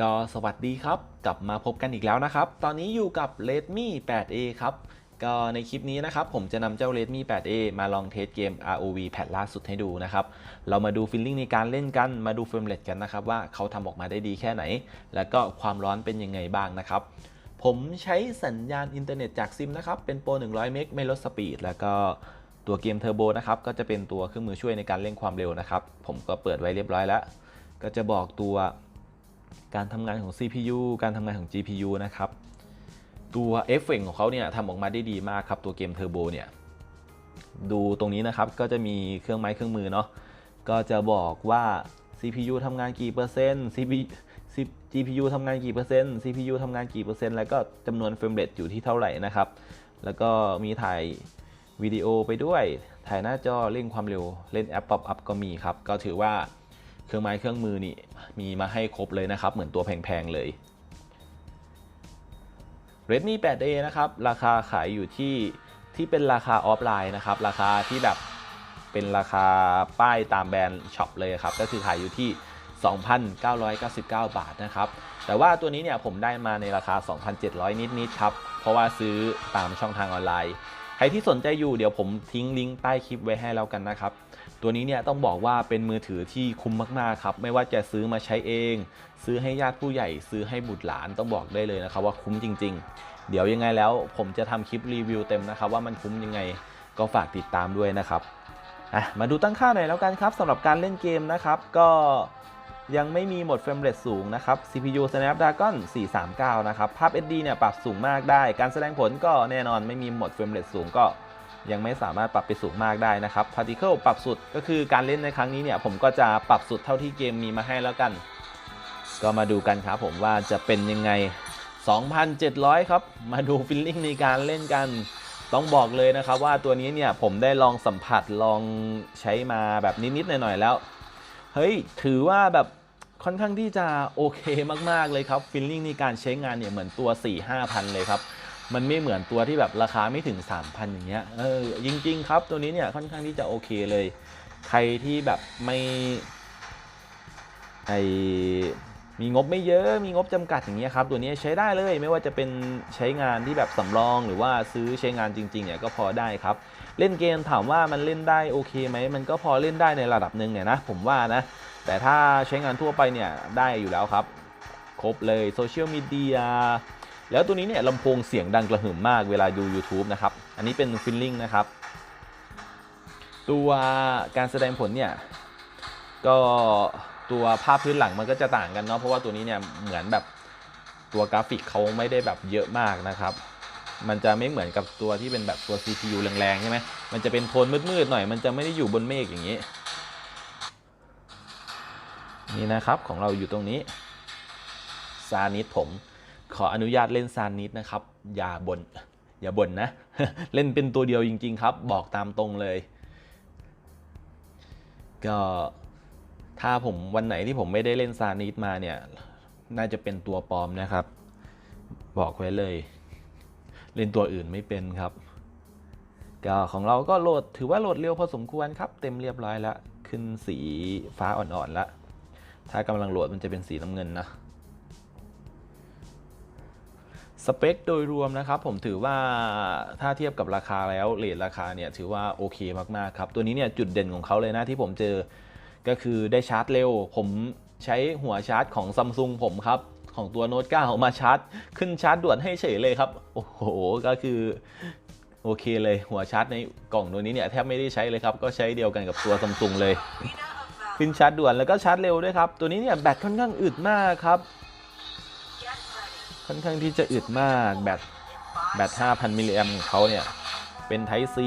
ก็สวัสดีครับ กลับมาพบกันอีกแล้วนะครับ ตอนนี้อยู่กับ Redmi 8A ครับ ก็ในคลิปนี้นะครับผมจะนำเจ้า Redmi 8A มาลองเทสเกม ROV แพทล่าสุดให้ดูนะครับ เรามาดูฟีลลิ่งในการเล่นกัน มาดูเฟรมเรทกันนะครับว่าเขาทำออกมาได้ดีแค่ไหน แล้วก็ความร้อนเป็นยังไงบ้างนะครับ ผมใช้สัญญาณอินเทอร์เน็ตจากซิมนะครับ เป็นโปร 100 เมกไม่ลดสปีด แล้วก็ตัวเกมเทอร์โบนะครับ ก็จะเป็นตัวเครื่องมือช่วยในการเร่งความเร็วนะครับ ผมก็เปิดไว้เรียบร้อยแล้ว ก็จะบอกตัว การทำงานของ CPU การทำงานของ GPU นะครับ ตัวเอฟเฟกต์ของเขาเนี่ยทำออกมาได้ดีมากครับ ตัวเกมเทอร์โบเนี่ย ดูตรงนี้นะครับ ก็จะมีเครื่องไม้เครื่องมือเนาะ ก็จะบอกว่า CPU ทำงานกี่เปอร์เซ็นต์ CPU GPU ทำงานกี่เปอร์เซ็นต์ CPU ทำงานกี่เปอร์เซ็นต์ แล้วก็จำนวนเฟรมเรทอยู่ที่เท่าไหร่นะครับ แล้วก็มีถ่ายวิดีโอไปด้วย ถ่ายหน้าจอเร่งความเร็ว เล่นแอปป๊อปอัพก็มีครับ ก็ถือว่า เครื่องไม้เครื่องมือนี่มีมาให้ครบเลยนะครับ เหมือนตัวแพงๆเลย Redmi 8A นะครับ ราคาขายอยู่ที่ที่เป็นราคาออฟไลน์นะครับ ราคาที่แบบเป็นราคาป้ายตามแบรนด์ช็อปเลยครับ ก็คือขายอยู่ที่ 2,999 บาทนะครับ แต่ว่าตัวนี้เนี่ยผมได้มาในราคา 2,700 นิดๆครับ เพราะว่าซื้อตามช่องทางออนไลน์ ใครที่สนใจอยู่เดี๋ยวผมทิ้งลิงก์ใต้คลิปไว้ให้แล้วกันนะครับ ตัวนี้เนี่ยต้องบอกว่าเป็นมือถือที่คุ้มมากๆครับไม่ว่าจะซื้อมาใช้เอง ซื้อให้ญาติผู้ใหญ่ซื้อให้บุตรหลานต้องบอกได้เลยนะครับว่าคุ้มจริง ๆ เดี๋ยวยังไงแล้วผมจะทำคลิปรีวิวเต็มนะครับว่ามันคุ้มยังไงก็ฝากติดตามด้วยนะครับอะมาดูตั้งค่าหน่อยแล้วกันครับสำหรับการเล่นเกมนะครับ ก็ยังไม่มีโหมดเฟรมเรทสูงนะครับ CPU Snapdragon 439 นะครับ ภาพ SD เนี่ยปรับสูงมากได้ การแสดงผลก็แน่นอนไม่มีโหมดเฟรมเรทสูงก็ ยังไม่สามารถปรับไปสูงมากได้นะครับ Particle ปรับสุดก็คือการเล่นในครั้งนี้เนี่ยผมก็จะปรับสุดเท่าที่เกมมีมาให้แล้วกัน ก็มาดูกันครับผมว่าจะเป็นยังไง 2,700 ครับ มาดูฟิลลิ่งในการเล่นกัน ต้องบอกเลยนะครับว่าตัวนี้เนี่ยผมได้ลองสัมผัสลองใช้มาแบบนิดๆหน่อยๆแล้ว เฮ้ยถือว่าแบบค่อนข้างที่จะโอเคมากๆเลยครับฟิลลิ่งในการใช้งานเนี่ยเหมือนตัว 4-5,000 เลยครับ มันไม่เหมือนตัวที่แบบราคาไม่ถึง 3,000 อย่างเงี้ยเออจริง ๆ ครับตัวนี้เนี่ยค่อนข้างที่จะโอเคเลย ใครที่แบบไม่ไอมีงบไม่เยอะมีงบจำกัดอย่างเงี้ยครับตัวนี้ใช้ได้เลยไม่ว่าจะเป็นใช้งานที่แบบสำรองหรือว่าซื้อใช้งานจริงๆเนี่ยก็พอได้ครับ เล่นเกมถามว่ามันเล่นได้โอเคไหมมันก็พอเล่นได้ในระดับหนึ่งเนี่ยนะผมว่านะ แต่ถ้าใช้งานทั่วไปเนี่ยได้อยู่แล้วครับ ครบเลยโซเชียลมีเดีย แล้วตัวนี้เนี่ยลำโพงเสียงดังกระหึ่มมากเวลาดู YouTube นะครับ อันนี้เป็นฟิลลิ่งนะครับ ตัวการแสดงผลเนี่ย ก็ตัวภาพพื้นหลังมันก็จะต่างกันเนาะเพราะว่าตัวนี้เนี่ยเหมือนแบบตัวกราฟิกเขาไม่ได้แบบเยอะมากนะครับ มันจะไม่เหมือนกับตัวที่เป็นแบบตัว CPU แรงๆใช่ไหมมันจะเป็นโทนมืดๆหน่อยมันจะไม่ได้อยู่บนเมฆอย่างนี้ นี่นะครับของเราอยู่ตรงนี้ซานิดผม ขออนุญาตเล่นซานนิดนะครับ อย่าบน่นอย่าบ่นนะ เล่นเป็นตัวเดียวจริง ๆ ครับ บอกตามตรงเลย ก็ถ้าผมวันไหนที่ผมไม่ได้เล่นซานิดมาเนี่ย น่าจะเป็นตัวปลอมนะครับ บอกไว้เลย เล่นตัวอื่นไม่เป็นครับก็ของเราก็โหลดถือว่าโหลดเร็วพอสมควรครับ เต็มเรียบร้อยแล้ว ขึ้นสีฟ้าอ่อนๆแล้ว ถ้ากำลังโหลดมันจะเป็นสีน้ำเงินนะ สเปคโดยรวมนะครับผมถือว่าถ้าเทียบกับราคาแล้วเรทราคาเนี่ยถือว่าโอเคมากๆครับ ตัวนี้เนี่ยจุดเด่นของเขาเลยนะที่ผมเจอก็คือได้ชาร์จเร็ว ผมใช้หัวชาร์จของซัมซุงผมครับ ของตัวโน้ต9มาชาร์จ ขึ้นชาร์จด่วนให้เฉยเลยครับ โอ้โห ก็คือโอเคเลยหัวชาร์จในกล่องตัวนี้เนี่ยแทบไม่ได้ใช้เลยครับ ก็ใช้เดียวกันกับตัวซัมซุงเลย ขึ้นชาร์จด่วนแล้วก็ชาร์จเร็วด้วยครับ ตัวนี้เนี่ยแบตค่อนข้างอึดมากครับ ค่อนข้างที่จะอึดมากแบตแบต 5,000 มิลลิแอมของเขาเนี่ย เป็น Type C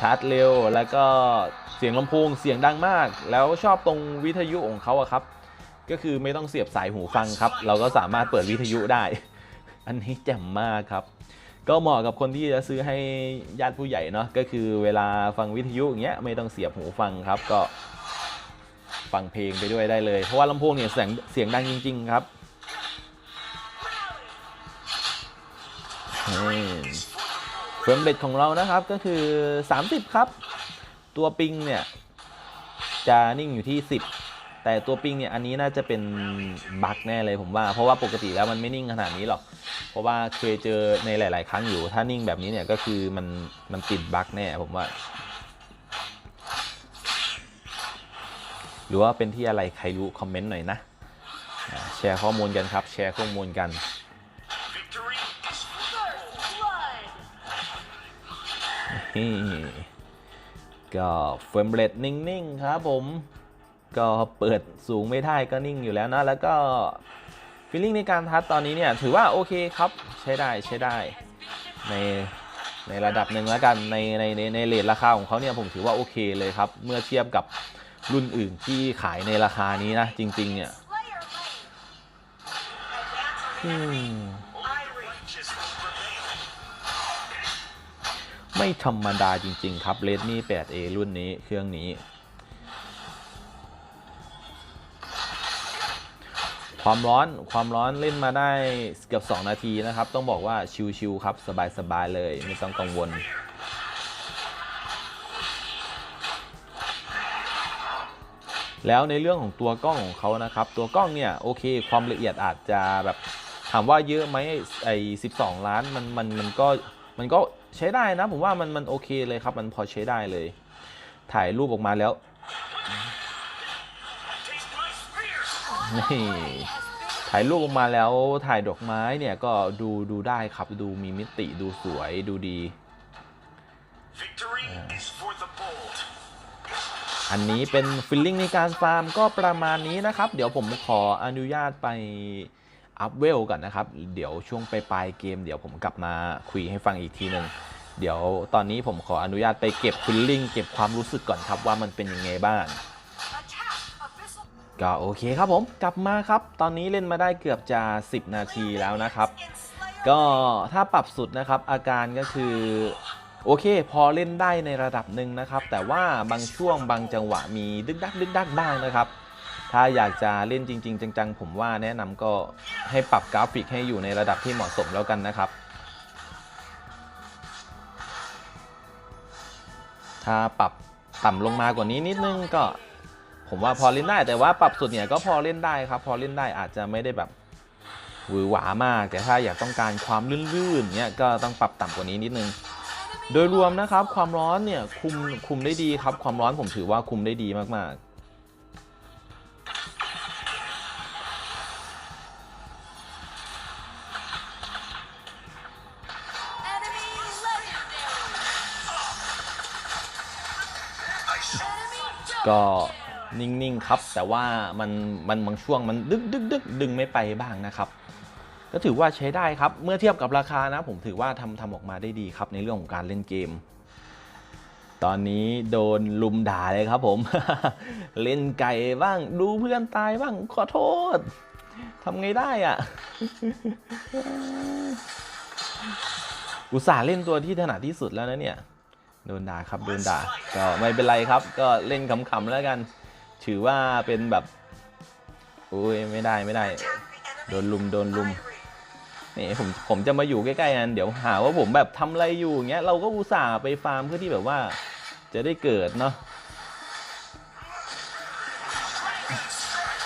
ชาร์จเร็ว แล้วก็เสียงลำโพงเสียงดังมาก แล้วชอบตรงวิทยุของเขาอะครับ ก็คือไม่ต้องเสียบสายหูฟังครับ เราก็สามารถเปิดวิทยุได้ อันนี้แจ่มมากครับ ก็เหมาะกับคนที่จะซื้อให้ญาติผู้ใหญ่เนาะ ก็คือเวลาฟังวิทยุอย่างเงี้ยไม่ต้องเสียบหูฟังครับ ก็ฟังเพลงไปด้วยได้เลย เพราะว่าลำโพงเนี่ยเสียงเสียงดังจริง ๆ ครับ เฟรมเรทของเรานะครับก็คือ 30 ครับ ตัวปิงเนี่ย จะนิ่งอยู่ที่ 10 แต่ตัวปิงเนี่ย อันนี้น่าจะเป็นบั๊กแน่เลยผมว่า เพราะว่าปกติแล้วมันไม่นิ่งขนาดนี้หรอก เพราะว่าเคยเจอในหลาย ๆ ครั้งอยู่ ถ้านิ่งแบบนี้เนี่ยก็คือมันมันติดบั๊กแน่ผมว่า หรือว่าเป็นที่อะไรใครรู้คอมเมนต์หน่อยนะ แชร์ข้อมูลกันครับ แชร์ข้อมูลกัน ก็เฟรมเรทนิ่งๆครับผมก็เปิดสูงไม่ได้ก็นิ่งอยู่แล้วนะแล้วก็ฟีลลิ่งในการทัดตอนนี้เนี่ยถือว่าโอเคครับใช้ได้ใช้ได้ในในระดับหนึ่งแล้วกันในในในในเลทราคาของเขาเนี่ยผมถือว่าโอเคเลยครับ เมื่อเทียบกับรุ่นอื่นที่ขายในราคานี้นะจริง ๆ เนี่ย ไม่ธรรมดาจริง ๆ ครับ Redmi 8A รุ่นนี้เครื่องนี้ ความร้อนความร้อนเล่นมาได้เกือบ 2 นาทีนะครับ ต้องบอกว่าชิวๆครับ สบาย ๆ เลยไม่ต้องกังวลแล้วในเรื่องของตัวกล้องของเขานะครับ ตัวกล้องเนี่ยโอเคความละเอียดอาจจะแบบถามว่าเยอะไหมไอ้12ล้านมันมันมันก็มันก็ ใช้ได้นะ ผมว่ามันมันโอเคเลยครับ มันพอใช้ได้เลย ถ่ายรูปออกมาแล้ว Taste my spear. นี่ถ่ายรูปออกมาแล้วถ่ายดอกไม้เนี่ยก็ดูดูได้ครับดูมีมิติดูสวยดูดี Victory is for the bold. อันนี้เป็นฟิลลิ่งในการฟาร์มก็ประมาณนี้นะครับ เดี๋ยวผมขออนุญาตไป อัพเวลก่อนนะครับ เดี๋ยวช่วงไปลายเกม เดี๋ยวผมกลับมาคุยให้ฟังอีกทีหนึ่งเดี๋ยวตอนนี้ผมขออนุญาตไปเก็บฟิลลิ่งเก็บความรู้สึกก่อนครับว่ามันเป็นยังไงบ้างก็โอเคครับผมกลับมาครับ ตอนนี้เล่นมาได้เกือบจะ 10 นาทีแล้วนะครับ ก็ถ้าปรับสุดนะครับอาการก็คือโอเค พอเล่นได้ในระดับหนึ่งนะครับ แต่ว่าบางช่วงบางจังหวะมีดึกดักดึกดักบ้างนะครับ ถ้าอยากจะเล่นจริง ๆ จัง ๆ ผมว่าแนะนำก็ให้ปรับกราฟิกให้อยู่ในระดับที่เหมาะสมแล้วกันนะครับ ถ้าปรับต่ำลงมากว่านี้นิดนึงก็ผมว่าพอเล่นได้แต่ว่าปรับสุดเนี่ยก็พอเล่นได้ครับ พอเล่นได้อาจจะไม่ได้แบบหวือหวามาก แต่ถ้าอยากต้องการความลื่นๆเนี่ยก็ต้องปรับต่ำกว่านี้นิดนึง โดยรวมนะครับความร้อนเนี่ยคุมคุมได้ดีครับ ความร้อนผมถือว่าคุมได้ดีมาก Enemy ก็นิ่งๆครับ แต่ว่ามันมันบางช่วงมันดึกดึกดึกดึงไม่ไปบ้างนะครับ ก็ถือว่าใช้ได้ครับ เมื่อเทียบกับราคานะ ผมถือว่าทำทำออกมาได้ดีครับในเรื่องของการเล่นเกม ตอนนี้โดนลุมด่าเลยครับผม เล่นไก่บ้าง ดูเพื่อนตายบ้างขอโทษทำไงได้อะอุตส่าห์เล่นตัวที่ถนัดที่สุดแล้วนะเนี่ย โดนด่าครับโดนด่าก็ไม่เป็นไรครับ ก็เล่นขำๆแล้วกัน ถือว่าเป็นแบบอุ้ยไม่ได้ไม่ได้ โดนลุมโดนลุมนี่ผมผมจะมาอยู่ใกล้ๆกันเดี๋ยวหาว่าผมแบบทำอะไรอยู่อย่างเงี้ยเราก็อุตส่าห์ไปฟาร์มเพื่อที่แบบว่า จะได้เกิดเนาะ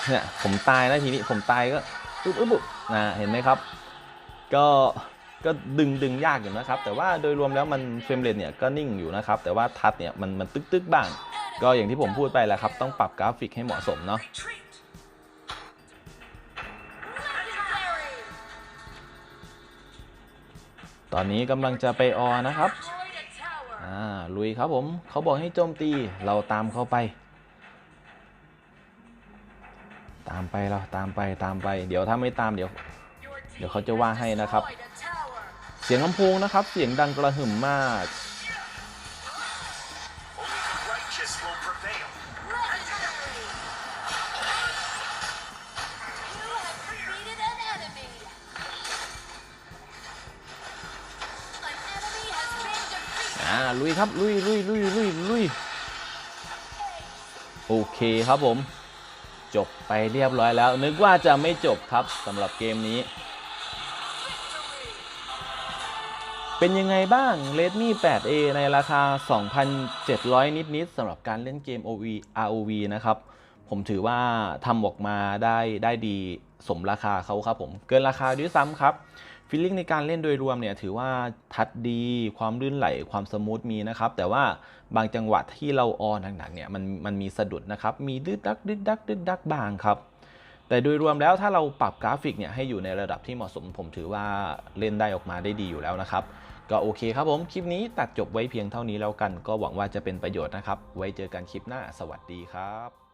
เนี่ยผมตายนะทีนี้ผมตายก็อุ๊บอุ๊บอุ๊บนะเห็นไหมครับ ก็ ก็ดึงดึงยากอยู่นะครับ แต่ว่าโดยรวมแล้วมันเฟรมเรทเนี่ยก็นิ่งอยู่นะครับ แต่ว่าทัดเนี่ยมันมันตึกตึกบ้าง ก็อย่างที่ผมพูดไปแหละครับ ต้องปรับกราฟิกให้เหมาะสมเนาะตอนนี้กำลังจะไปออนะครับอ่าลุยครับผมเขาบอกให้โจมตีเราตามเข้าไป ตามไปเราตามไปตามไป เดี๋ยวถ้าไม่ตามเดี๋ยว เดี๋ยวเขาจะว่าให้นะครับ เสียงลำโพงนะครับ เสียงดังกระหึ่มมาก อ่า ลุยครับ ลุยลุยลุยลุยลุยโอเคครับผม จบไปเรียบร้อยแล้ว นึกว่าจะไม่จบครับสำหรับเกมนี้ เป็นยังไงบ้าง Redmi 8A ในราคา 2,700 นิดๆสำหรับการเล่นเกม OV ROV นะครับ ผมถือว่าทำออกมาได้ได้ดีสมราคาเขาครับผม เกินราคาด้วยซ้ำครับฟีลลิ่งในการเล่นโดยรวมเนี่ยถือว่าทัดดี ความลื่นไหล ความสมูทมีนะครับ แต่ว่าบางจังหวะที่เราออนหนักๆเนี่ยมันมันมีสะดุดนะครับ มีดึกดักดึกดักดึกดักบางครับแต่โดยรวมแล้วถ้าเราปรับกราฟิกเนี่ยให้อยู่ในระดับที่เหมาะสมผมถือว่าเล่นได้ออกมาได้ดีอยู่แล้วนะครับ ก็โอเคครับผม คลิปนี้ตัดจบไว้เพียงเท่านี้แล้วกัน ก็หวังว่าจะเป็นประโยชน์นะครับ ไว้เจอกันคลิปหน้า สวัสดีครับ